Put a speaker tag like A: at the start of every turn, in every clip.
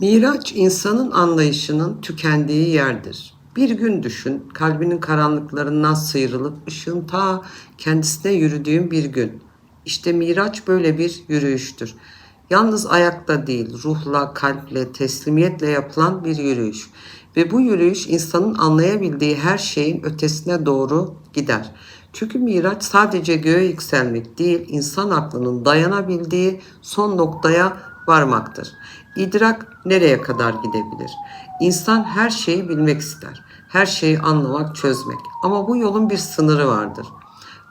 A: Miraç insanın anlayışının tükendiği yerdir. Bir gün düşün, kalbinin karanlıklarından sıyrılıp ışığın ta kendisine yürüdüğün bir gün. İşte Miraç böyle bir yürüyüştür. Yalnız ayakta değil, ruhla, kalple, teslimiyetle yapılan bir yürüyüş. Ve bu yürüyüş insanın anlayabildiği her şeyin ötesine doğru gider. Çünkü Miraç sadece göğe yükselmek değil, insan aklının dayanabildiği son noktaya varmaktır. İdrak nereye kadar gidebilir? İnsan her şeyi bilmek ister. Her şeyi anlamak, çözmek. Ama bu yolun bir sınırı vardır.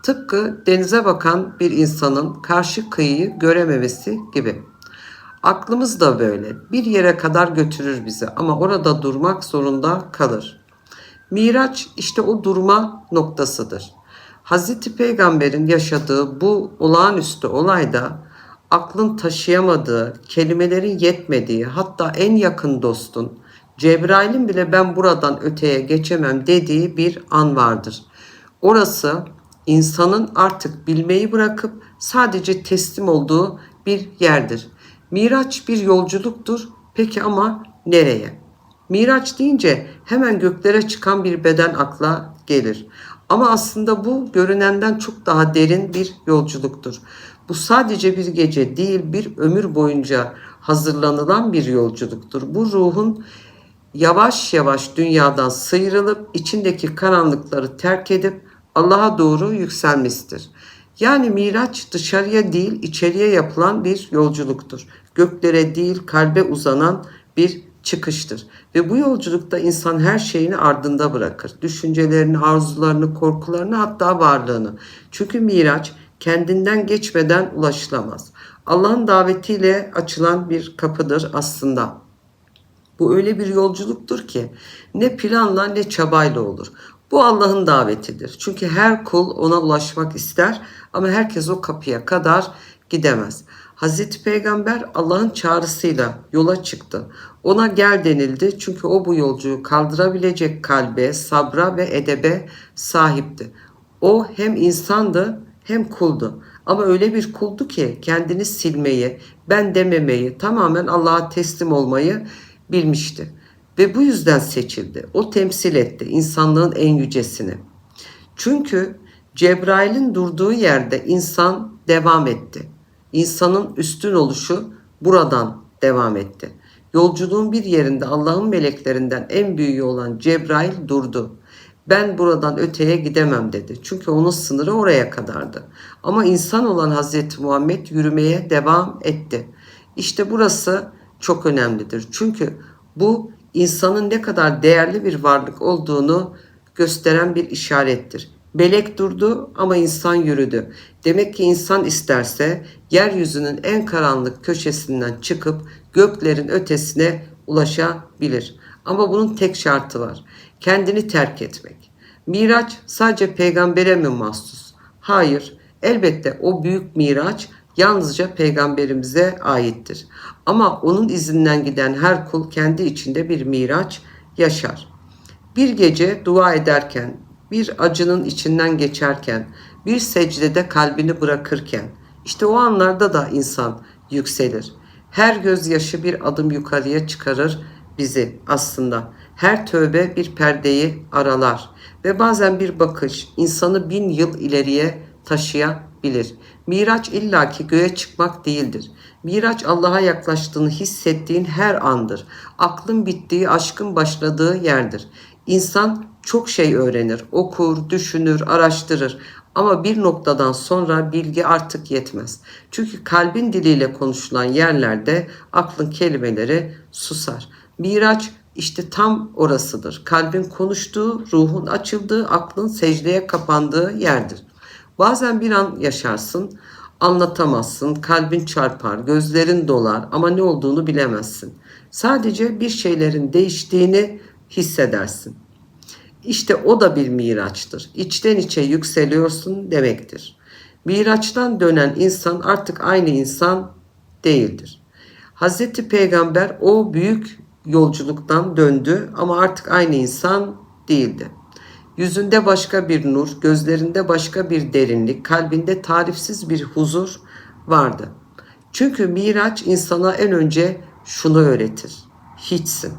A: Tıpkı denize bakan bir insanın karşı kıyıyı görememesi gibi. Aklımız da böyle. Bir yere kadar götürür bizi ama orada durmak zorunda kalır. Miraç işte o durma noktasıdır. Hazreti Peygamber'in yaşadığı bu olağanüstü olayda aklın taşıyamadığı, kelimelerin yetmediği, hatta en yakın dostun, Cebrail'in bile ben buradan öteye geçemem dediği bir an vardır. Orası insanın artık bilmeyi bırakıp sadece teslim olduğu bir yerdir. Miraç bir yolculuktur. Peki ama nereye? Miraç deyince hemen göklere çıkan bir beden akla gelir. Ama aslında bu görünenden çok daha derin bir yolculuktur. Bu sadece bir gece değil, bir ömür boyunca hazırlanılan bir yolculuktur. Bu ruhun yavaş yavaş dünyadan sıyrılıp içindeki karanlıkları terk edip Allah'a doğru yükselmesidir. Yani Miraç dışarıya değil içeriye yapılan bir yolculuktur. Göklere değil kalbe uzanan bir çıkıştır. Ve bu yolculukta insan her şeyini ardında bırakır. Düşüncelerini, arzularını, korkularını hatta varlığını. Çünkü Miraç kendinden geçmeden ulaşılamaz. Allah'ın davetiyle açılan bir kapıdır aslında. Bu öyle bir yolculuktur ki ne planla ne çabayla olur. Bu Allah'ın davetidir. Çünkü her kul ona ulaşmak ister ama herkes o kapıya kadar gidemez. Hazreti Peygamber Allah'ın çağrısıyla yola çıktı. Ona gel denildi çünkü o bu yolcuyu kaldırabilecek kalbe, sabra ve edebe sahipti. O hem insandı hem kuldu. Ama öyle bir kuldu ki kendini silmeyi, ben dememeyi, tamamen Allah'a teslim olmayı bilmişti. Ve bu yüzden seçildi. O temsil etti insanlığın en yücesini. Çünkü Cebrail'in durduğu yerde insan devam etti. İnsanın üstün oluşu buradan devam etti. Yolculuğun bir yerinde Allah'ın meleklerinden en büyüğü olan Cebrail durdu. Ben buradan öteye gidemem dedi. Çünkü onun sınırı oraya kadardı. Ama insan olan Hazreti Muhammed yürümeye devam etti. İşte burası çok önemlidir. Çünkü bu insanın ne kadar değerli bir varlık olduğunu gösteren bir işarettir. Melek durdu ama insan yürüdü. Demek ki insan isterse yeryüzünün en karanlık köşesinden çıkıp göklerin ötesine ulaşabilir. Ama bunun tek şartı var. Kendini terk etmek. Miraç sadece peygambere mi mahsus? Hayır. Elbette o büyük miraç yalnızca peygamberimize aittir. Ama onun izinden giden her kul kendi içinde bir miraç yaşar. Bir gece dua ederken, bir acının içinden geçerken, bir secdede kalbini bırakırken, işte o anlarda da insan yükselir. Her gözyaşı bir adım yukarıya çıkarır bizi aslında. Her tövbe bir perdeyi aralar ve bazen bir bakış insanı bin yıl ileriye taşıyabilir. Miraç illaki göğe çıkmak değildir. Miraç Allah'a yaklaştığını hissettiğin her andır. Aklın bittiği, aşkın başladığı yerdir. İnsan çok şey öğrenir, okur, düşünür, araştırır. Ama bir noktadan sonra bilgi artık yetmez. Çünkü kalbin diliyle konuşulan yerlerde aklın kelimeleri susar. Miraç işte tam orasıdır. Kalbin konuştuğu, ruhun açıldığı, aklın secdeye kapandığı yerdir. Bazen bir an yaşarsın, anlatamazsın, kalbin çarpar, gözlerin dolar ama ne olduğunu bilemezsin. Sadece bir şeylerin değiştiğini hissedersin. İşte o da bir miraçtır. İçten içe yükseliyorsun demektir. Miraçtan dönen insan artık aynı insan değildir. Hazreti Peygamber o büyük yolculuktan döndü ama artık aynı insan değildi. Yüzünde başka bir nur, gözlerinde başka bir derinlik, kalbinde tarifsiz bir huzur vardı. Çünkü Miraç insana en önce şunu öğretir. hiçsin.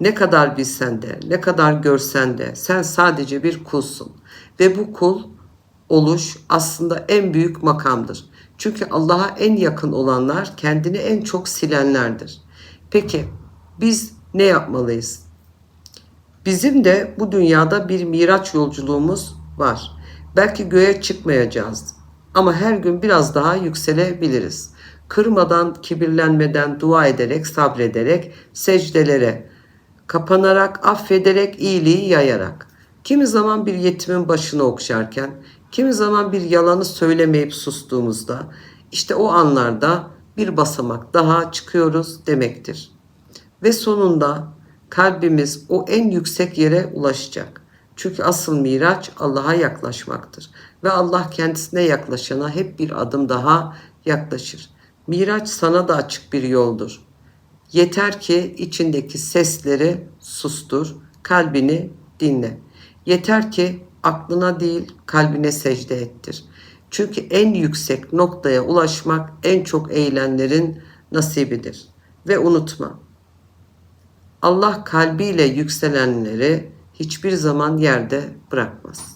A: Ne kadar bilsen de, ne kadar görsen de sen sadece bir kulsun. Ve bu kul oluş aslında en büyük makamdır. Çünkü Allah'a en yakın olanlar kendini en çok silenlerdir. Peki biz ne yapmalıyız? Bizim de bu dünyada bir miraç yolculuğumuz var. Belki göğe çıkmayacağız ama her gün biraz daha yükselebiliriz. Kırmadan, kibirlenmeden, dua ederek, sabrederek, secdelere, kapanarak, affederek, iyiliği yayarak. Kimi zaman bir yetimin başını okşarken, kimi zaman bir yalanı söylemeyip sustuğumuzda, işte o anlarda bir basamak daha çıkıyoruz demektir. Ve sonunda kalbimiz o en yüksek yere ulaşacak. Çünkü asıl miraç Allah'a yaklaşmaktır. Ve Allah kendisine yaklaşana hep bir adım daha yaklaşır. Miraç sana da açık bir yoldur. Yeter ki içindeki sesleri sustur, kalbini dinle. Yeter ki aklına değil kalbine secde ettir. Çünkü en yüksek noktaya ulaşmak en çok eğilenlerin nasibidir. Ve unutma, Allah kalbiyle yükselenleri hiçbir zaman yerde bırakmaz.